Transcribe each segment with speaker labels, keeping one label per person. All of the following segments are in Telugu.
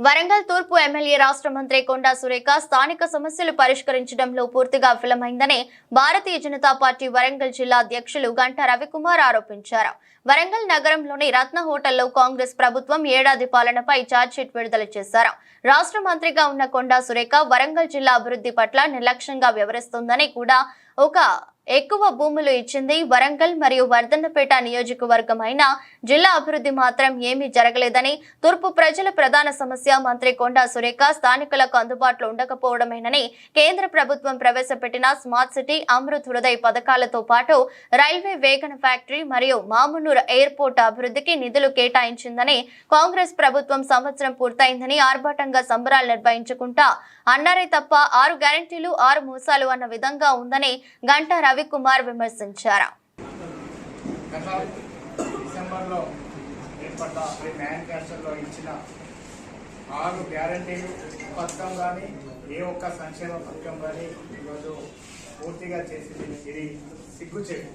Speaker 1: వరంగల్ తూర్పు ఎమ్మెల్యే రాష్ట్ర మంత్రి కొండా సురేఖ స్థానిక సమస్యలు పరిష్కరించడంలో పూర్తిగా విఫలమైందని భారతీయ జనతా పార్టీ వరంగల్ జిల్లా అధ్యక్షులు గంటా రవికుమార్ ఆరోపించారు. వరంగల్ నగరంలోని రత్న హోటల్లో కాంగ్రెస్ ప్రభుత్వం ఏడాది పాలనపై ఛార్జ్షీట్ విడుదల చేశారు. రాష్ట్ర మంత్రిగా ఉన్న కొండా సురేఖ వరంగల్ జిల్లా అభివృద్ధి పట్ల నిర్లక్ష్యంగా వ్యవహరిస్తోందని కూడా ఒక ఎక్కువ భూములు ఇచ్చింది వరంగల్ మరియు వర్ధన్నపేట నియోజకవర్గం జిల్లా అభివృద్ధి మాత్రం ఏమీ జరగలేదని తూర్పు ప్రజల ప్రధాన సమస్య మంత్రి కొండా సురేఖ స్థానికులకు అందుబాటులో ఉండకపోవడమేనని కేంద్ర ప్రభుత్వం ప్రవేశపెట్టిన స్మార్ట్ సిటీ అమృత్ హృదయ పథకాలతో పాటు రైల్వే వేగన ఫ్యాక్టరీ మరియు మామునూరు ఎయిర్పోర్ట్ అభివృద్ధికి నిధులు కేటాయించిందని కాంగ్రెస్ ప్రభుత్వం సంవత్సరం పూర్తయిందని ఆర్భాటంగా సంబరాలు నిర్వహించుకుంటా అన్నారే తప్ప ఆరు గ్యారంటీలు ఆరు మోసాలు అన్న విధంగా ఉందని గంటా రవికుమార్ విమర్శించారు.
Speaker 2: డిసెంబర్లో ఏర్పడ్డ మేనిఫెస్టోలో ఇచ్చిన ఆరు గ్యారంటీలు పథకం కానీ ఏ ఒక్క సంక్షేమ పథకం కానీ ఈరోజు పూర్తిగా చేసింది ఇది సిగ్గుచేటు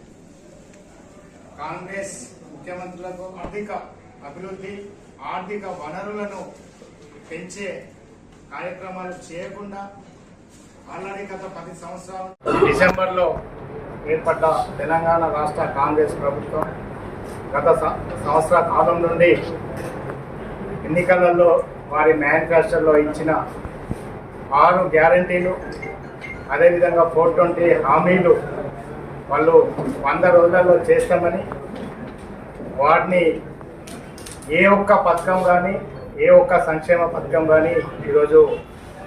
Speaker 2: కాంగ్రెస్ ముఖ్యమంత్రులకు ఆర్థిక అభివృద్ధి ఆర్థిక వనరులను పెంచే కార్యక్రమాలు చేయకుండా ఆల్రెడీ గత పది సంవత్సరాలు డిసెంబర్లో ఏర్పడ్డ తెలంగాణ రాష్ట్ర కాంగ్రెస్ ప్రభుత్వం గత సంవత్సర కాలం నుండి ఎన్నికలలో వారి మేనిఫెస్టోలో ఇచ్చిన ఆరు గ్యారంటీలు అదేవిధంగా ఫోర్ ట్వంటీ హామీలు వాళ్ళు వంద రోజులలో చేస్తామని వాటిని ఏ ఒక్క పథకం కానీ ఏ ఒక్క సంక్షేమ పథకం కానీ ఈరోజు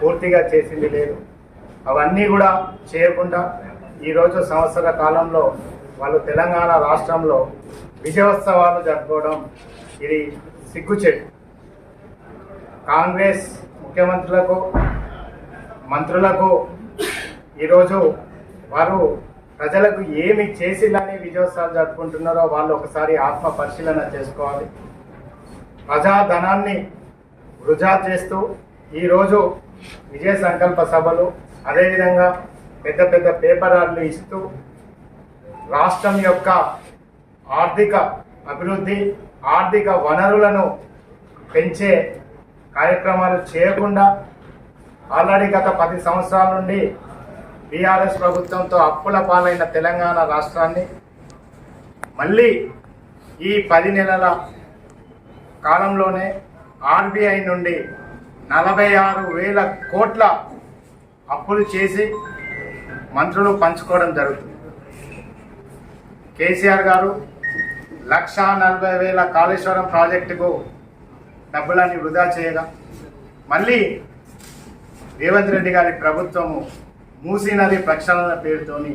Speaker 2: పూర్తిగా చేసింది లేదు. అవన్నీ కూడా చేయకుండా ఈరోజు సంవత్సర కాలంలో వాళ్ళు తెలంగాణ రాష్ట్రంలో విజయోత్సవాలు జరుపుకోవడం ఇది సిగ్గుచేటు కాంగ్రెస్ ముఖ్యమంత్రులకు మంత్రులకు ఈరోజు వారు ప్రజలకు ఏమి చేసిందని విజయోత్సవాలు జరుపుకుంటున్నారో వాళ్ళు ఒకసారి ఆత్మ పరిశీలన చేసుకోవాలి. ప్రజాధనాన్ని వృధా చేస్తూ ఈరోజు విజయ సంకల్ప సభలు అదేవిధంగా పెద్ద పెద్ద పేపరాలు ఇస్తూ రాష్ట్రం యొక్క ఆర్థిక అభివృద్ధి ఆర్థిక వనరులను పెంచే కార్యక్రమాలు చేయకుండా ఆల్రెడీ గత పది సంవత్సరాల నుండి బీఆర్ఎస్ ప్రభుత్వంతో అప్పుల పాలైన తెలంగాణ రాష్ట్రాన్ని మళ్ళీ ఈ పది నెలల కాలంలోనే ఆర్బీఐ నుండి నలభై ఆరు వేల కోట్ల అప్పులు చేసి మంత్రులు పంచుకోవడం జరుగుతుంది. కేసీఆర్ గారు లక్ష నలభై వేల కాళేశ్వరం ప్రాజెక్టుకు డబ్బులన్నీ వృధా చేయగా మళ్ళీ రేవంత్ రెడ్డి గారి ప్రభుత్వము మూసీ నది ప్రక్షాళన పేరుతోని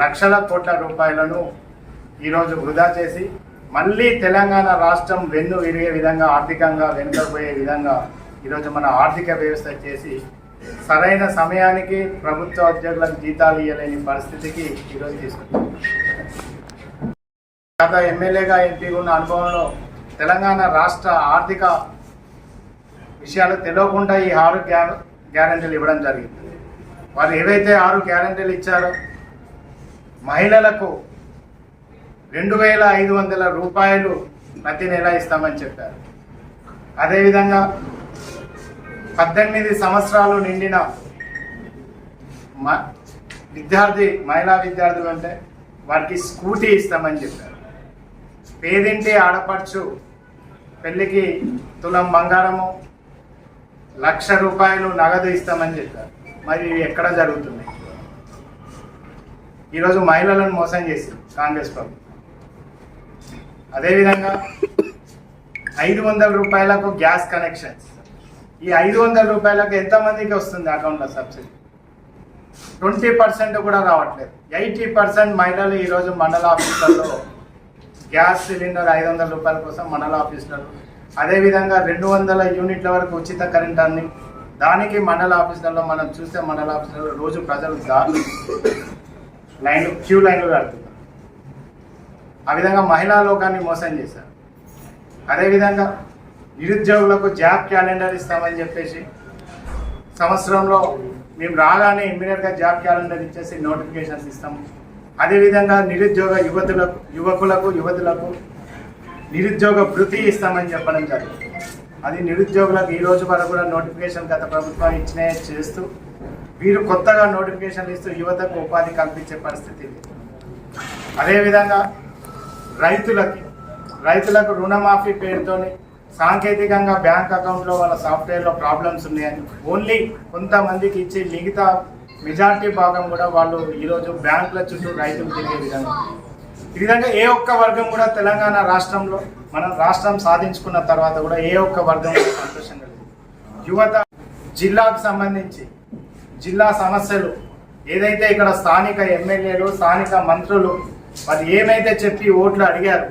Speaker 2: లక్షల కోట్ల రూపాయలను ఈరోజు వృధా చేసి మళ్ళీ తెలంగాణ రాష్ట్రం వెన్ను విరిగే విధంగా ఆర్థికంగా వెనుకపోయే విధంగా ఈరోజు మన ఆర్థిక వ్యవస్థ చేసి సరైన సమయానికి ప్రభుత్వ ఉద్యోగులకు జీతాలు ఇవ్వలేని పరిస్థితికి ఈరోజు తీసుకుంటాం గత ఎమ్మెల్యేగా ఎంపీగా ఉన్న అనుభవంలో తెలంగాణ రాష్ట్ర ఆర్థిక విషయాలు తెలియకుండా ఈ ఆరు గ్యా గ్యారంటీలు ఇవ్వడం జరిగింది. వారు ఏవైతే ఆరు గ్యారంటీలు ఇచ్చారో మహిళలకు రెండు వేల ఐదు వందల రూపాయలు ప్రతి నెల ఇస్తామని చెప్పారు. అదేవిధంగా పద్దెనిమిది సంవత్సరాలు నిండిన మ- విద్యార్థి మహిళా విద్యార్థులు అంటే వారికి స్కూటీ ఇస్తామని చెప్పారు. పేదింటి ఆడపడుచు పెళ్ళికి తులం బంగారము లక్ష రూపాయలు నగదు ఇస్తామని చెప్పారు. మరి ఇవి ఎక్కడ జరుగుతున్నాయి? ఈరోజు మహిళలను మోసం చేసింది కాంగ్రెస్ ప్రభుత్వం. అదేవిధంగా ఐదు వందల రూపాయలకు గ్యాస్ కనెక్షన్స్. ఈ ఐదు వందల రూపాయలకు ఎంతమందికి వస్తుంది అకౌంట్లో సబ్సిడీ? ట్వంటీ పర్సెంట్ కూడా రావట్లేదు. ఎయిటీ పర్సెంట్ మహిళలు ఈరోజు మండల ఆఫీసులలో గ్యాస్ సిలిండర్ ఐదు వందల రూపాయల కోసం మండల ఆఫీసులలో. అదేవిధంగా రెండు వందల యూనిట్ల వరకు ఉచిత కరెంట్ అన్ని. దానికి మండల ఆఫీసులలో మనం చూస్తే మండల ఆఫీసులలో రోజు ప్రజలు దారులు. లైన్లు క్యూ లైన్లు కడుతున్నారు. ఆ విధంగా మహిళా లోకాన్ని మోసం చేశారు. అదేవిధంగా నిరుద్యోగులకు జాబ్ క్యాలెండర్ ఇస్తామని చెప్పేసి సంవత్సరంలో మేము రాగానే ఇమ్మీడియట్గా జాబ్ క్యాలెండర్ ఇచ్చేసి నోటిఫికేషన్స్ ఇస్తాము అదేవిధంగా నిరుద్యోగ యువతులకు యువకులకు యువతులకు నిరుద్యోగ భృతి ఇస్తామని చెప్పడం జరిగింది అది నిరుద్యోగులకు ఈ రోజు వరకు కూడా నోటిఫికేషన్ గత ప్రభుత్వం ఇచ్చిన చేస్తూ వీరు కొత్తగా నోటిఫికేషన్ ఇస్తూ యువతకు ఉపాధి కల్పించే పరిస్థితి ఇది. అదేవిధంగా రైతులకి రైతులకు రుణమాఫీ పేరుతోని సాంకేతికంగా బ్యాంక్ అకౌంట్లో వాళ్ళ సాఫ్ట్వేర్లో ప్రాబ్లమ్స్ ఉన్నాయని ఓన్లీ కొంతమందికి ఇచ్చి మిగతా మెజార్టీ భాగం కూడా వాళ్ళు ఈరోజు బ్యాంకుల చుట్టూ రైతులు తిరిగే విధంగా ఈ విధంగా ఏ ఒక్క వర్గం కూడా తెలంగాణ రాష్ట్రంలో మనం రాష్ట్రం సాధించుకున్న తర్వాత కూడా ఏ ఒక్క వర్గం కూడా సంతోషంగా లేదు. యువత జిల్లాకు సంబంధించి జిల్లా సమస్యలు ఏదైతే ఇక్కడ స్థానిక ఎమ్మెల్యేలు స్థానిక మంత్రులు వాళ్ళు ఏమైతే చెప్పి ఓట్లు అడిగారు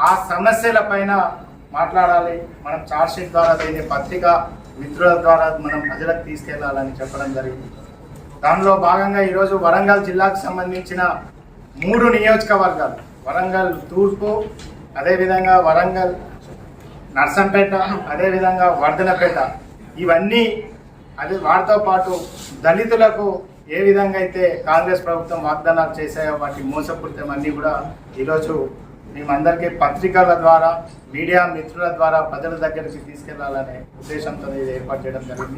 Speaker 2: ఆ సమస్యల పైన మాట్లాడాలి. మనం చార్జ్షీట్ ద్వారా దీన్ని పత్రిక మిత్రుల ద్వారా మనం ప్రజలకు తీసుకెళ్ళాలని చెప్పడం జరిగింది. దానిలో భాగంగా ఈరోజు వరంగల్ జిల్లాకు సంబంధించిన మూడు నియోజకవర్గాలు వరంగల్ తూర్పు అదేవిధంగా వరంగల్ నర్సంపేట అదేవిధంగా వర్ధనపేట. ఇవన్నీ అదే వాటితో పాటు దళితులకు ఏ విధంగా అయితే కాంగ్రెస్ ప్రభుత్వం వాగ్దానాలు చేశాయో వాటి మోసపూరితమన్నీ కూడా ఈరోజు మేమందరికీ పత్రికల ద్వారా మీడియా మిత్రుల ద్వారా ప్రజల దగ్గరికి తీసుకెళ్ళాలనే ఉద్దేశంతో ఇది ఏర్పాటు చేయడం జరిగింది.